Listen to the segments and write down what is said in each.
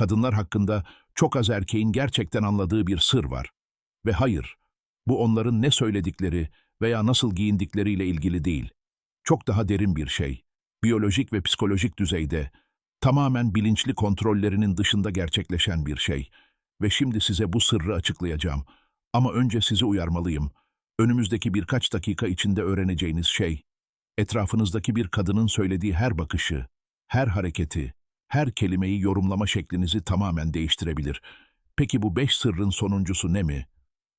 kadınlar hakkında çok az erkeğin gerçekten anladığı bir sır var. Ve hayır, bu onların ne söyledikleri veya nasıl giyindikleriyle ilgili değil. Çok daha derin bir şey. Biyolojik ve psikolojik düzeyde, tamamen bilinçli kontrollerinin dışında gerçekleşen bir şey. Ve şimdi size bu sırrı açıklayacağım. Ama önce sizi uyarmalıyım. Önümüzdeki birkaç dakika içinde öğreneceğiniz şey, etrafınızdaki bir kadının söylediği her bakışı, her hareketi, her kelimeyi yorumlama şeklinizi tamamen değiştirebilir. Peki bu beş sırrın sonuncusu ne mi?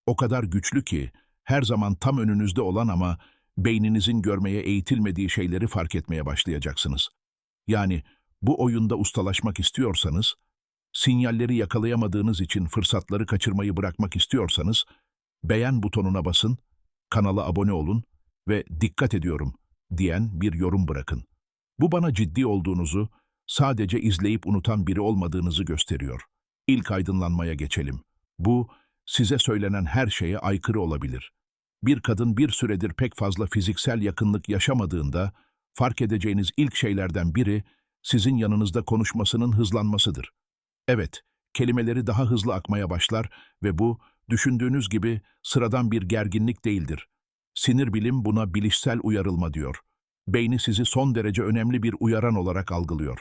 O kadar güçlü ki, her zaman tam önünüzde olan ama beyninizin görmeye eğitilmediği şeyleri fark etmeye başlayacaksınız. Yani bu oyunda ustalaşmak istiyorsanız, sinyalleri yakalayamadığınız için fırsatları kaçırmayı bırakmak istiyorsanız, beğen butonuna basın, kanala abone olun ve dikkat ediyorum diyen bir yorum bırakın. Bu bana ciddi olduğunuzu, sadece izleyip unutan biri olmadığınızı gösteriyor. İlk aydınlanmaya geçelim. Bu, size söylenen her şeye aykırı olabilir. Bir kadın bir süredir pek fazla fiziksel yakınlık yaşamadığında, fark edeceğiniz ilk şeylerden biri, sizin yanınızda konuşmasının hızlanmasıdır. Evet, kelimeleri daha hızlı akmaya başlar ve bu, düşündüğünüz gibi sıradan bir gerginlik değildir. Sinir bilim buna bilişsel uyarılma diyor. Beyni sizi son derece önemli bir uyaran olarak algılıyor.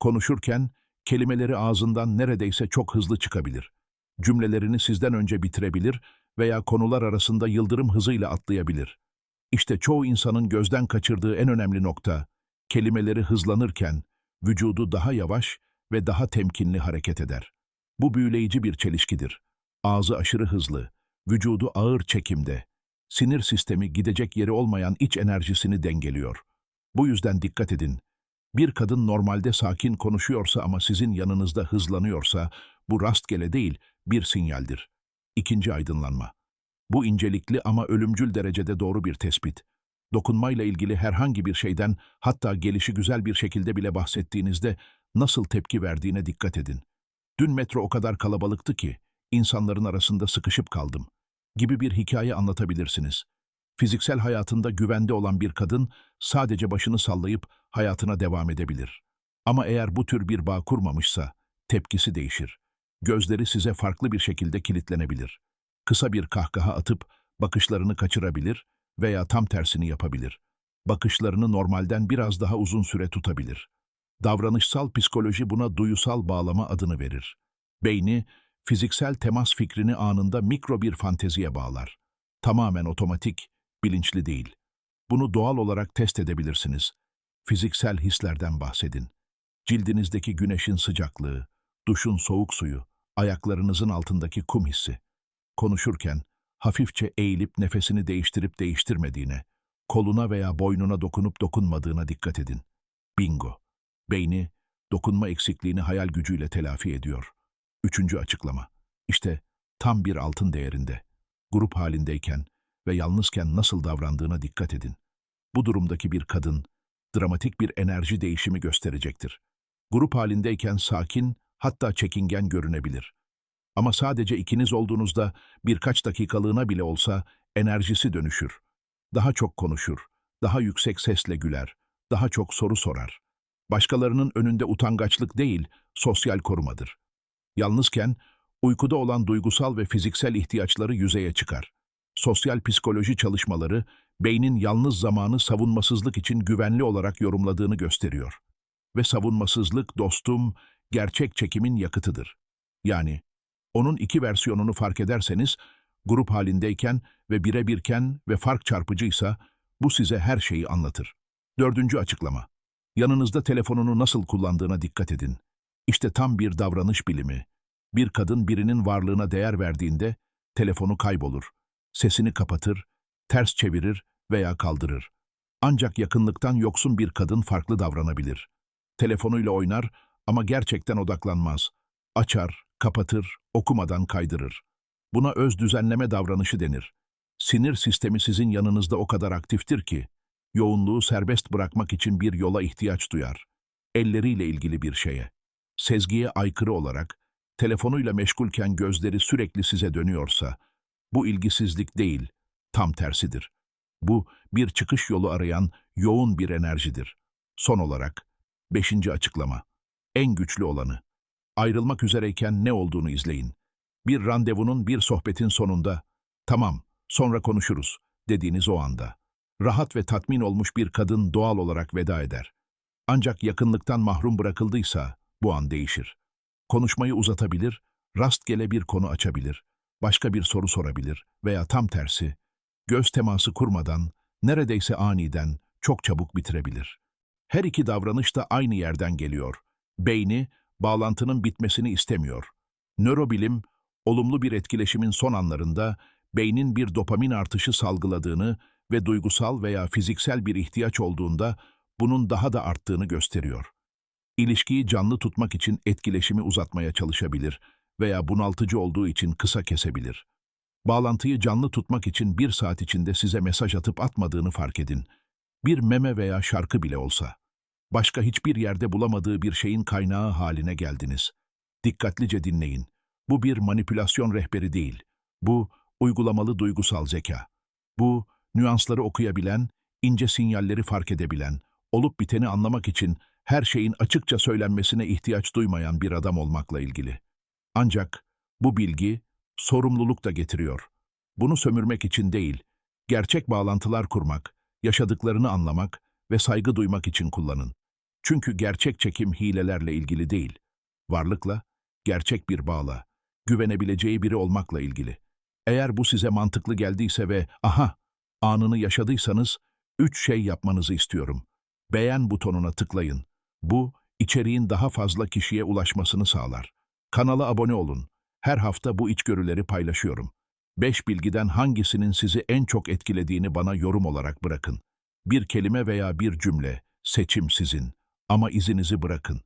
Konuşurken, kelimeleri ağzından neredeyse çok hızlı çıkabilir. Cümlelerini sizden önce bitirebilir veya konular arasında yıldırım hızıyla atlayabilir. İşte çoğu insanın gözden kaçırdığı en önemli nokta, kelimeleri hızlanırken vücudu daha yavaş ve daha temkinli hareket eder. Bu büyüleyici bir çelişkidir. Ağzı aşırı hızlı, vücudu ağır çekimde, sinir sistemi gidecek yeri olmayan iç enerjisini dengeliyor. Bu yüzden dikkat edin. Bir kadın normalde sakin konuşuyorsa ama sizin yanınızda hızlanıyorsa, bu rastgele değil, bir sinyaldir. İkinci aydınlanma. Bu incelikli ama ölümcül derecede doğru bir tespit. Dokunmayla ilgili herhangi bir şeyden, hatta gelişi güzel bir şekilde bile bahsettiğinizde nasıl tepki verdiğine dikkat edin. Dün metro o kadar kalabalıktı ki, insanların arasında sıkışıp kaldım gibi bir hikaye anlatabilirsiniz. Fiziksel hayatında güvende olan bir kadın sadece başını sallayıp hayatına devam edebilir. Ama eğer bu tür bir bağ kurmamışsa tepkisi değişir. Gözleri size farklı bir şekilde kilitlenebilir. Kısa bir kahkaha atıp bakışlarını kaçırabilir veya tam tersini yapabilir. Bakışlarını normalden biraz daha uzun süre tutabilir. Davranışsal psikoloji buna duyusal bağlama adını verir. Beyni, fiziksel temas fikrini anında mikro bir fanteziye bağlar. Tamamen otomatik, bilinçli değil. Bunu doğal olarak test edebilirsiniz. Fiziksel hislerden bahsedin. Cildinizdeki güneşin sıcaklığı, duşun soğuk suyu, ayaklarınızın altındaki kum hissi. Konuşurken hafifçe eğilip nefesini değiştirip değiştirmediğine, koluna veya boynuna dokunup dokunmadığına dikkat edin. Bingo. Beyni, dokunma eksikliğini hayal gücüyle telafi ediyor. Üçüncü açıklama. İşte tam bir altın değerinde. Grup halindeyken ve yalnızken nasıl davrandığına dikkat edin. Bu durumdaki bir kadın, dramatik bir enerji değişimi gösterecektir. Grup halindeyken sakin, hatta çekingen görünebilir. Ama sadece ikiniz olduğunuzda birkaç dakikalığına bile olsa enerjisi dönüşür. Daha çok konuşur, daha yüksek sesle güler, daha çok soru sorar. Başkalarının önünde utangaçlık değil, sosyal korumadır. Yalnızken, uykuda olan duygusal ve fiziksel ihtiyaçları yüzeye çıkar. Sosyal psikoloji çalışmaları, beynin yalnız zamanı savunmasızlık için güvenli olarak yorumladığını gösteriyor. Ve savunmasızlık, dostum, gerçek çekimin yakıtıdır. Yani, onun iki versiyonunu fark ederseniz, grup halindeyken ve birebirken ve fark çarpıcıysa, bu size her şeyi anlatır. Dördüncü açıklama. Yanınızda telefonunu nasıl kullandığına dikkat edin. İşte tam bir davranış bilimi. Bir kadın birinin varlığına değer verdiğinde telefonu kaybolur, sesini kapatır, ters çevirir veya kaldırır. Ancak yakınlıktan yoksun bir kadın farklı davranabilir. Telefonuyla oynar ama gerçekten odaklanmaz. Açar, kapatır, okumadan kaydırır. Buna öz düzenleme davranışı denir. Sinir sistemi sizin yanınızda o kadar aktiftir ki, yoğunluğu serbest bırakmak için bir yola ihtiyaç duyar. Elleriyle ilgili bir şeye. Sezgiye aykırı olarak, telefonuyla meşgulken gözleri sürekli size dönüyorsa, bu ilgisizlik değil, tam tersidir. Bu, bir çıkış yolu arayan yoğun bir enerjidir. Son olarak, beşinci açıklama. En güçlü olanı. Ayrılmak üzereyken ne olduğunu izleyin. Bir randevunun, bir sohbetin sonunda, tamam, sonra konuşuruz, dediğiniz o anda. Rahat ve tatmin olmuş bir kadın doğal olarak veda eder. Ancak yakınlıktan mahrum bırakıldıysa bu an değişir. Konuşmayı uzatabilir, rastgele bir konu açabilir, başka bir soru sorabilir veya tam tersi, göz teması kurmadan, neredeyse aniden, çok çabuk bitirebilir. Her iki davranış da aynı yerden geliyor. Beyni, bağlantının bitmesini istemiyor. Nörobilim, olumlu bir etkileşimin son anlarında beynin bir dopamin artışı salgıladığını ve duygusal veya fiziksel bir ihtiyaç olduğunda bunun daha da arttığını gösteriyor. İlişkiyi canlı tutmak için etkileşimi uzatmaya çalışabilir veya bunaltıcı olduğu için kısa kesebilir. Bağlantıyı canlı tutmak için bir saat içinde size mesaj atıp atmadığını fark edin. Bir meme veya şarkı bile olsa. Başka hiçbir yerde bulamadığı bir şeyin kaynağı haline geldiniz. Dikkatlice dinleyin. Bu bir manipülasyon rehberi değil. Bu, uygulamalı duygusal zeka. Bu, nüansları okuyabilen, ince sinyalleri fark edebilen, olup biteni anlamak için her şeyin açıkça söylenmesine ihtiyaç duymayan bir adam olmakla ilgili. Ancak bu bilgi sorumluluk da getiriyor. Bunu sömürmek için değil, gerçek bağlantılar kurmak, yaşadıklarını anlamak ve saygı duymak için kullanın. Çünkü gerçek çekim hilelerle ilgili değil, varlıkla, gerçek bir bağla, güvenebileceği biri olmakla ilgili. Eğer bu size mantıklı geldiyse ve aha, anını yaşadıysanız, üç şey yapmanızı istiyorum. Beğen butonuna tıklayın. Bu, içeriğin daha fazla kişiye ulaşmasını sağlar. Kanala abone olun. Her hafta bu içgörüleri paylaşıyorum. Beş bilgiden hangisinin sizi en çok etkilediğini bana yorum olarak bırakın. Bir kelime veya bir cümle, seçim sizin. Ama izinizi bırakın.